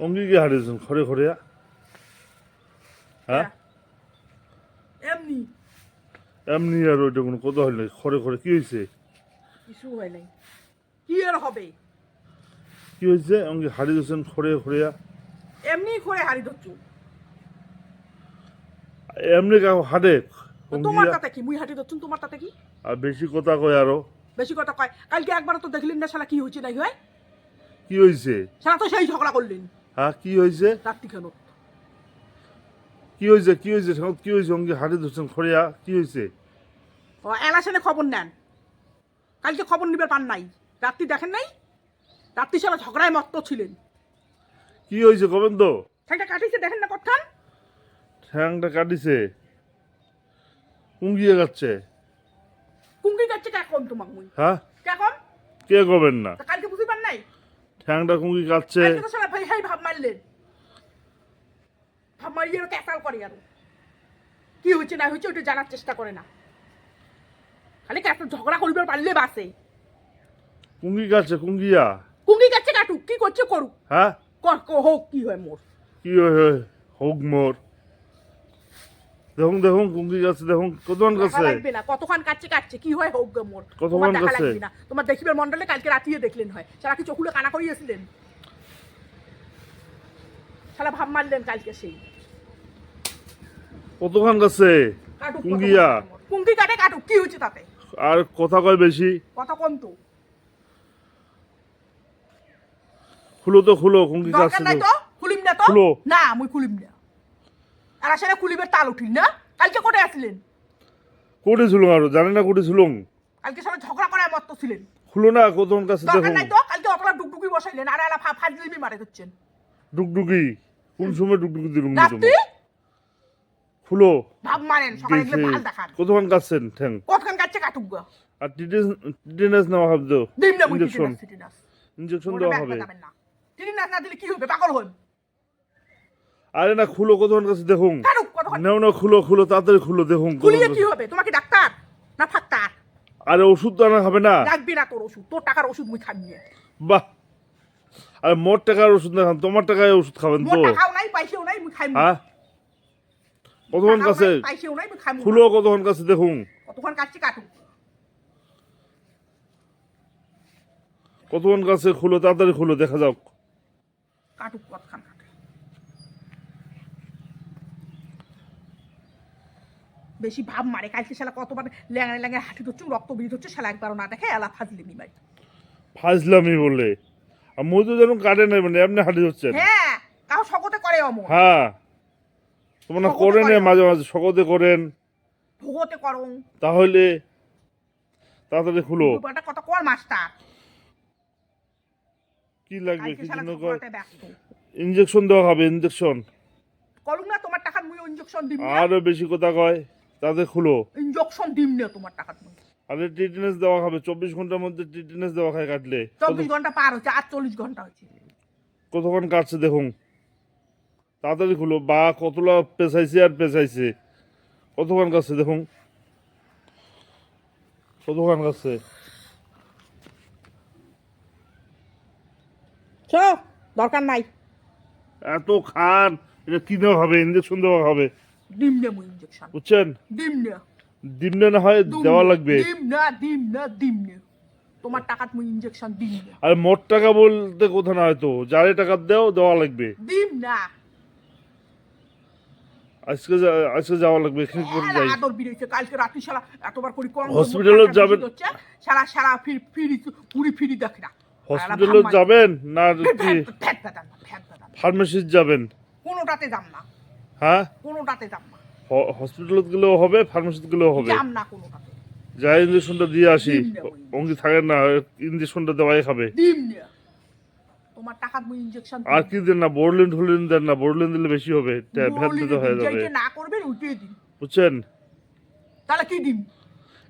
অঙ্গিকে হারিয়েছেন খরে খরিয়া হ্যাঁ এমনি এমনি আর ওইটা কোনো কথা হইল না খরে খরে কি হয়েছে কিছু হয় নাই কি আর হবে কি হয়েছে অঙ্গি হারিয়েছেন খরে খরিয়া এমনি করে হারি ধরছু এমনি কাউ হাটে তোমার তাতে কি মুই হাঁটি ধরছুন তোমার তাতে কি আর বেশি কথা কয় আরও বেশি কথা কয় কালকে একবার তো দেখলেন না শালা কি হয়েছে নাই হয় কি হয়েছে শালা তো সেই ঝগড়া করলেন হ্যাঁ কি হয়েছে? কি হয়েছে কি হয়েছে কি হয়েছে অঙ্গি? হারিয়ে ধরছেন খরিয়া কি হয়েছে? ও এলাসেনে খবর নেন। কালকে খবর নিবার পান নাই। রাত্রি দেখেন নাই? রাত্রি শালা ঝগড়ায় মত্ত ছিলেন। কি হয়েছে তো? সেটা কাটিছে দেখেন না কথান ঠ্যাংটা কাটিছে। কুঙ্গিয়ে যাচ্ছে কুঙ্কি যাচ্ছে কেখন তোমাক মুই? হ্যাঁ? কেখন কে কবেন না? কালকে বুঝিবার নাই? ঠ্যাংটা কুঙ্গি কাটছে। মারলেন মারিয়ে করে আরও। কি হয়েছে না হয়েছে ওটা জানার চেষ্টা করে না। খালি ঝগড়া করিবার পারলে বাসে? কুঙ্গি কুঙ্গিয়া। যাচ্ছে কাটুক কি করছে করুক। হ্যাঁ? হোক কি হয় মোর। কি হয়? হোক মোর। দেখুন দেখুন কুঙ্গি গাছে দেখুন কতক্ষণ কাছে না কতক্ষণ কাটছে কাটছে কি হয় হোক মোর। কতক্ষণ লাগবে না। তোমার দেখিবার মন্ডলে কালকে রাতিয়ে দেখলেন হয়। সারা কি চকুলে কানা করিয়েছিলেন? সারা ভাব মারলেন কালকে সেই। কতক্ষণ কাছে? কাটুক কুঙ্গিয়া? কুঙ্কি কাটে কাটুক কি হয়েছে তাতে? আর কথা কয় বেশি? কথা কোন তো। খুলো তো খুলো কুঙ্গি কাছে নাই তো। খুলিম না তো? খুলো। না মুই খুলিম না। আর আসলে খুলিবের তাল উঠিল না? কালকে কোথায় আসলেন? কোটে ছিল আরও জানে না কোটে ছিল কালকে সবাই ঝগড়া করায় মত্ত ছিলেন। খুলো না কতক্ষণ কাছে দেখুন নাই তো? কালকে অতটা ডুকডুকি বসাইলেন আর আলা ফাজলিমি মারে হচ্ছেন ডুকডুকি কোন সময় ডুকডুকি দিলুম রাত্রি? তুমি খুলো। ভাব মারেন সকালে গেলে দেখি ভালো দেখান। কতক্ষণ কাটছেন? ঠ্যাং। কতক্ষণ কাটছে? কাটুক গা। আর টিটেনাস টিটেনাস নেওয়া হবে তো? দিম না টিটিনাস ইঞ্জেকশন দেওয়া হবে। টিটিনাস না। দিলে কি হবে? পাগল হন আরে না খুলো কতক্ষণ কাছে দেখুন। নেও না খুলো খুলো তাড়াতাড়ি খুলো দেখুন খুলিয়ে কি হবে? তোমাকে ডাক্তার? না ফাক্তার? আরে ওষুধ তো আনা হবে না। লাগবি না তোর ওষুধ। তোর টাকার ওষুধ মুই খাবি বাহ। আরে মোট টাকার ওষুধ না খান তোমার টাকায় ওষুধ খাবেন তো? টাকাও নাই নাই মুই হ্যাঁ কতক্ষণ কাছে? নাই মুই কতক্ষণ কাছে দেখুন? কতক্ষণ কাটছে কাটুক। কতক্ষণ কাছে খুলো তাড়াতাড়ি খুলো দেখা যাক। কাটুক কতক্ষণ কাটে। বেশি ভাব মারে কালকে শালা কতবার হাঁটি ধরছে রক্ত বেরিয়ে হচ্ছে শালা একবারও না দেখে এলা ফাজলি নিবাই ফাজলামি বলে। আর মধু যেন কাটে নাই মানে এমনি হাঁটি হচ্ছেন হ্যাঁ কাউ সকতে করে অমর। হ্যাঁ। তোমরা করেন মাঝে মাঝে সকতে করেন। ভোগতে করং তাহলে তাড়াতাড়ি খুলো। দুপাটা কত কর মাস্টার? কি লাগবে কি জন্য ব্যস্ত। ইঞ্জেকশন দেওয়া হবে ইঞ্জেকশন করুন না তোমার টাকা মুই ইঞ্জেকশন দিম আরও বেশি কথা কয় তাতে খুলো। ইঞ্জেকশন দিম না তোমার টাকা আরে টিটেনাস দেওয়া হবে চব্বিশ ঘণ্টার মধ্যে টিটেনাস দেওয়া খায় কাটলে। চব্বিশ ঘণ্টা পার হচ্ছে আর চল্লিশ ঘণ্টা হচ্ছে কতক্ষণ কাটছে দেখুন। তাড়াতাড়ি খুলো বা কতলা পেঁচাইছে আর পেঁচাইছে। কতক্ষণ কাছে দেখুন। কতক্ষণ কাছে। দরকার নাই। এত খান এটা কি দেওয়া হবে? ইঞ্জেকশন দেওয়া হবে। ইঞ্জেকশন বুঝছেন? দিম না দিমনে না হয় দেওয়া লাগবে। দিম না দিম না দিম না তোমার টাকাত মুই ইঞ্জেকশন দিম আর মোট টাকা বলতে কোথা না হয়তো যারে টাকা দেও দেওয়া লাগবে। দিম না। আজকে আজকে যাওয়া লাগবে এখানে করে যাই। আদর বিরেছে কালকে সারা এতবার করি কম হসপিটালে যাবেন। সারা সারা ফির ফিরি পুরি ফিরি দেখ না। হসপিটালে যাবেন না কি? যাবেন? কোনোটাতে যাম না। হ্যাঁ? কোনোটাতে যাম না। হসপিটালত গেলেও হবে ফার্মেসিতে গেলেও হবে। যাম না কোনোটাতে। ইঞ্জেকশনটা দিয়ে আসি। অঙ্গি থাকে না ইঞ্জেকশনটা দেওয়াই খাবে তোমার টাকাত মুই ইঞ্জেকশন আর কি দেন না বোরলিন ঠোরলিন দেন না বোরলিন দিলে বেশি হবে ভ্যাট দিতে হয়ে যাবে। না করবেন দিন। বুঝছেন? তাহলে কি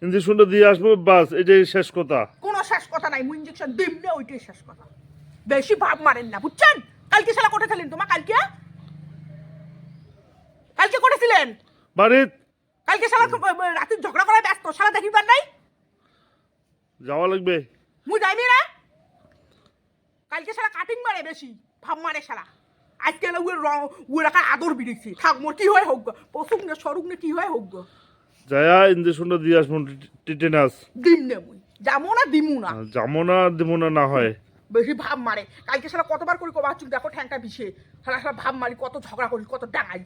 ইঞ্জেকশনটা দিয়ে আসব বাস এটাই শেষ কথা। কোনো শেষ কথা নাই মুই দিম না ওইটাই শেষ কথা। বেশি ভাব মারেন না বুঝছেন? কালকে শালা কোথায় ছিলেন তোমার কালকে? কালকে করেছিলেন বাড়িত? কালকে শালা রাতে ঝগড়া করায় ব্যস্ত শালা দেখিবার নাই? যাওয়া লাগবে। মুই যাইবি না? কালকে সারা কাটিং মারে বেশি ভাব মারে সারা আজকে না উয়ের রং ওই রাখা আদর বিড়েছি। থাক মোর কি হয় হোক গো। পশুক না সরুক না কি হয় হোক গো। যায়া ইঞ্জেকশনটা দিয়ে আসব টিটেনাস দিম নে মুই। না দিমু না। যাব না দিমু না না হয়। বেশি ভাব মারে। কালকে সারা কতবার করি কবা চুল দেখো ঠ্যাংটা পিছে সারা সারা ভাব মারি কত ঝগড়া করি কত ডাঙাই।